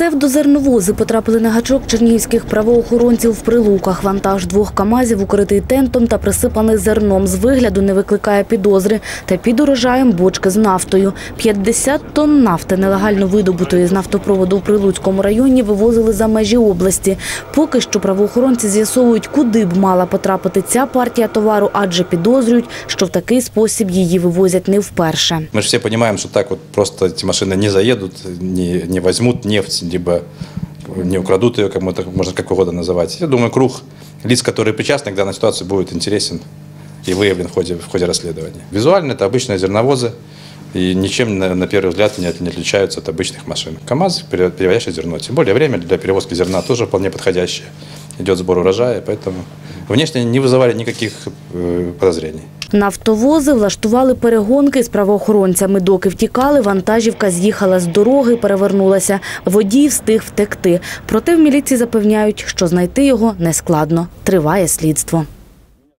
Псевдозерновози потрапили на гачок чернігівських правоохоронців в прилуках. Вантаж двох камазів, укритий тентом та присипаний зерном. З вигляду не викликає підозри. Та під урожаєм бочки з нафтою. 50 тонн нафти нелегально видобутої з нафтопроводу в Прилуцькому районі вивозили за межі області. Поки що правоохоронці з'ясовують, куди б мала потрапити ця партія товару, адже підозрюють, що в такий спосіб її вивозять не вперше. Мы же все понимаем, что так вот просто эти машины не заедут, не, не возьмут нефть, либо не украдут ее, как это можно как угодно называть. Я думаю, круг лиц, которые причастны к данной ситуации, будет интересен и выявлен в ходе, в ходе расследования. Визуально это обычные зерновозы, и ничем, на, на первый взгляд, от- не отличаются от обычных машин. КАМАЗ, пере- перевозящий зерно. Тем более время для перевозки зерна тоже вполне подходящее. Идет сбор урожая, поэтому внешне не вызывали никаких э, подозрений. Нафтовози влаштували перегонки з правоохоронцями. Доки втікали, вантажівка з'їхала з дороги, перевернулася. Водій встиг втекти. Проте в міліції запевняють, що знайти його нескладно. Триває слідство.